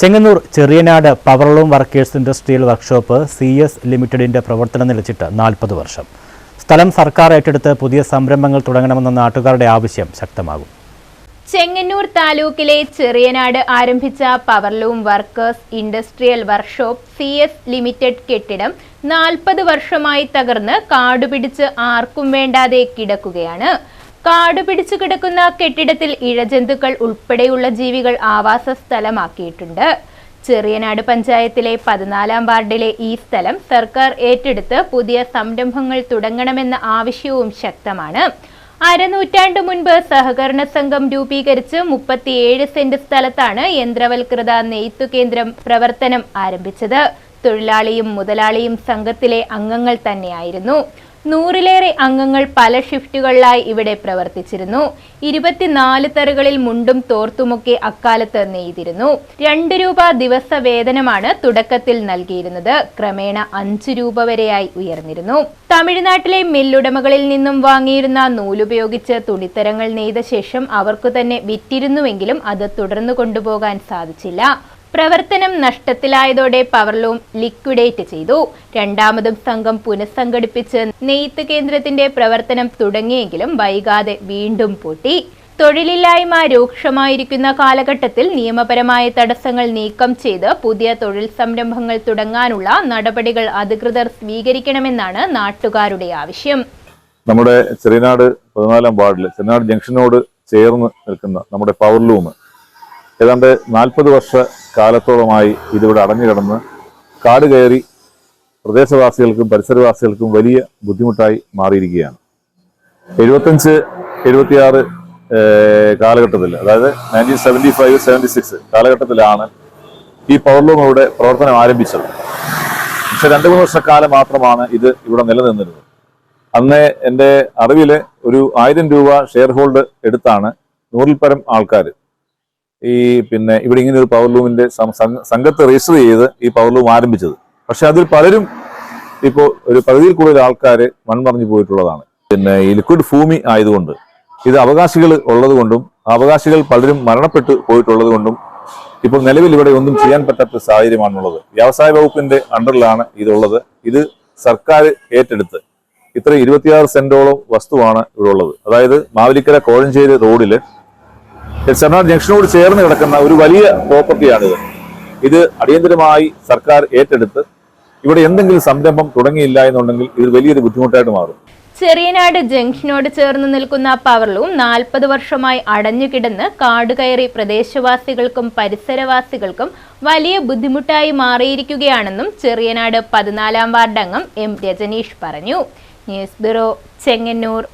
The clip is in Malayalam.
Chengannur Cheriyanad powerloom workers industrial workshop C S ലിമിറ്റഡിന്റെ പ്രവർത്തനം നിലച്ചിട്ട് നാൽപ്പത് വർഷം. സ്ഥലം സർക്കാർ ഏറ്റെടുത്ത് പുതിയ സംരംഭങ്ങൾ തുടങ്ങണമെന്ന നാട്ടുകാരുടെ ആവശ്യം ശക്തമാകും. ചെങ്ങന്നൂർ താലൂക്കിലെ ചെറിയനാട് ആരംഭിച്ച powerloom workers industrial workshop C S limited കെട്ടിടം നാൽപ്പത് വർഷമായി തകർന്ന് കാടുപിടിച്ച് ആർക്കും വേണ്ടാതെ കിടക്കുകയാണ്. കാടുപിടിച്ചു കിടക്കുന്ന കെട്ടിടത്തിൽ ഇഴജന്തുക്കൾ ഉൾപ്പെടെയുള്ള ജീവികൾ ആവാസ സ്ഥലമാക്കിയിട്ടുണ്ട്. ചെറിയനാട് പഞ്ചായത്തിലെ പതിനാലാം വാർഡിലെ ഈ സ്ഥലം സർക്കാർ ഏറ്റെടുത്ത് പുതിയ സംരംഭങ്ങൾ തുടങ്ങണമെന്ന ആവശ്യവും ശക്തമാണ്. അരനൂറ്റാണ്ട് മുൻപ് സഹകരണ സംഘം രൂപീകരിച്ച് മുപ്പത്തിയേഴ് സെന്റ് സ്ഥലത്താണ് യന്ത്രവൽകൃത നെയ്ത്തു കേന്ദ്രം പ്രവർത്തനം ആരംഭിച്ചത്. തൊഴിലാളിയും മുതലാളിയും സംഘത്തിലെ അംഗങ്ങൾ തന്നെയായിരുന്നു. നൂറിലേറെ അംഗങ്ങൾ പല ഷിഫ്റ്റുകളിലായി ഇവിടെ പ്രവർത്തിച്ചിരുന്നു. ഇരുപത്തിനാല് തറുകളിൽ മുണ്ടും തോർത്തുമൊക്കെ അക്കാലത്ത് നെയ്തിരുന്നു. രണ്ട് രൂപ ദിവസ വേതനമാണ് തുടക്കത്തിൽ നൽകിയിരുന്നത്. ക്രമേണ അഞ്ചു രൂപ വരെയായി ഉയർന്നിരുന്നു. തമിഴ്നാട്ടിലെ മില്ലുടമകളിൽ നിന്നും വാങ്ങിയിരുന്ന നൂലുപയോഗിച്ച് തുണിത്തരങ്ങൾ നെയ്ത ശേഷം അവർക്കു തന്നെ വിറ്റിരുന്നുവെങ്കിലും അത് തുടർന്നു കൊണ്ടുപോകാൻ സാധിച്ചില്ല. പ്രവർത്തനം നഷ്ടത്തിലായതോടെ പവർലൂം ലിക്വിഡേറ്റ് ചെയ്തു. രണ്ടാമതും സംഘം പുനഃസംഘടിപ്പിച്ച് നെയ്ത്ത് കേന്ദ്രത്തിന്റെ പ്രവർത്തനം തുടങ്ങിയെങ്കിലും വൈകാതെ വീണ്ടും പൂട്ടി. തൊഴിലില്ലായ്മ രൂക്ഷമായിരിക്കുന്ന കാലഘട്ടത്തിൽ നിയമപരമായ തടസ്സങ്ങൾ നീക്കം ചെയ്ത് പുതിയ തൊഴിൽ സംരംഭങ്ങൾ തുടങ്ങാനുള്ള നടപടികൾ അധികൃതർ സ്വീകരിക്കണമെന്നാണ് നാട്ടുകാരുടെ ആവശ്യം. നമ്മുടെ ചെറിയനാട് പതിനാലാം വാർഡിൽ ചെറിയനാട് ജംഗ്ഷനോട് ചേർന്ന് നിൽക്കുന്ന നമ്മുടെ പവർലൂം ഏതാണ്ട് നാൽപ്പത് വർഷ കാലത്തോളമായി ഇതിവിടെ അടഞ്ഞു കിടന്ന് കാട് കയറി പ്രദേശവാസികൾക്കും പരിസരവാസികൾക്കും വലിയ ബുദ്ധിമുട്ടായി മാറിയിരിക്കുകയാണ്. എഴുപത്തഞ്ച് എഴുപത്തിയാറ് കാലഘട്ടത്തിൽ അതായത് nineteen seventy five seventy six കാലഘട്ടത്തിലാണ് ഈ പവർലൂം ഇവിടെ പ്രവർത്തനം ആരംഭിച്ചത്. പക്ഷെ രണ്ടു മൂന്ന് വർഷക്കാലം മാത്രമാണ് ഇത് ഇവിടെ നിലനിന്നിരുന്നത്. അന്ന് എന്റെ അറിവിൽ ഒരു ആയിരം രൂപ ഷെയർ ഹോൾഡ് എടുത്താണ് നൂറിൽ പരം ആൾക്കാർ ഈ പിന്നെ ഇവിടെ ഇങ്ങനെ ഒരു പവർ ലൂമിന്റെ സംഘത്തെ രജിസ്റ്റർ ചെയ്ത് ഈ പവർ ലൂം ആരംഭിച്ചത്. പക്ഷെ അതിൽ പലരും ഇപ്പോൾ ഒരു പകുതിയിൽ കൂടുതൽ ആൾക്കാർ മൺമറിഞ്ഞു പോയിട്ടുള്ളതാണ്. പിന്നെ ഈ ലിക്വിഡ് ഭൂമി ആയതുകൊണ്ട് ഇത് അവകാശികൾ ഉള്ളതുകൊണ്ടും അവകാശികൾ പലരും മരണപ്പെട്ടു പോയിട്ടുള്ളത് കൊണ്ടും ഇപ്പോൾ നിലവിൽ ഇവിടെ ഒന്നും ചെയ്യാൻ പറ്റാത്ത സാഹചര്യമാണുള്ളത്. വ്യവസായ വകുപ്പിന്റെ അണ്ടറിലാണ് ഇതുള്ളത്. ഇത് സർക്കാർ ഏറ്റെടുത്ത് ഇത്ര ഇരുപത്തിയാറ് സെന്റോളം വസ്തുവാണ് ഇവിടെ ഉള്ളത് അതായത് മാവലിക്കര കോഴഞ്ചേരി റോഡിൽ ചെറുനാട് ജംഗ്ഷനോട് ചേർന്ന് കിടക്കുന്ന ഒരു വലിയ പ്രോപ്പർട്ടിയാണിത് ഇത് അടിയന്തരമായി സർക്കാർ ഏറ്റെടുത്ത് ഇവിടെ എന്തെങ്കിലും സംരംഭം തുടങ്ങിയില്ല എന്നുണ്ടെങ്കിൽ ഇത് വലിയൊരു ബുദ്ധിമുട്ടായിട്ട് മാറും. ചെറിയനാട് ജംഗ്ഷനോട് ചേർന്ന് നിൽക്കുന്ന പവർലൂം നാൽപ്പത് വർഷമായി അടഞ്ഞുകിടന്ന് കാടുകയറി പ്രദേശവാസികൾക്കും പരിസരവാസികൾക്കും വലിയ ബുദ്ധിമുട്ടായി മാറിയിരിക്കുകയാണെന്നും ചെറിയനാട് പതിനാലാം വാർഡംഗം എം രജനീഷ് പറഞ്ഞു. News bureau Chengannur.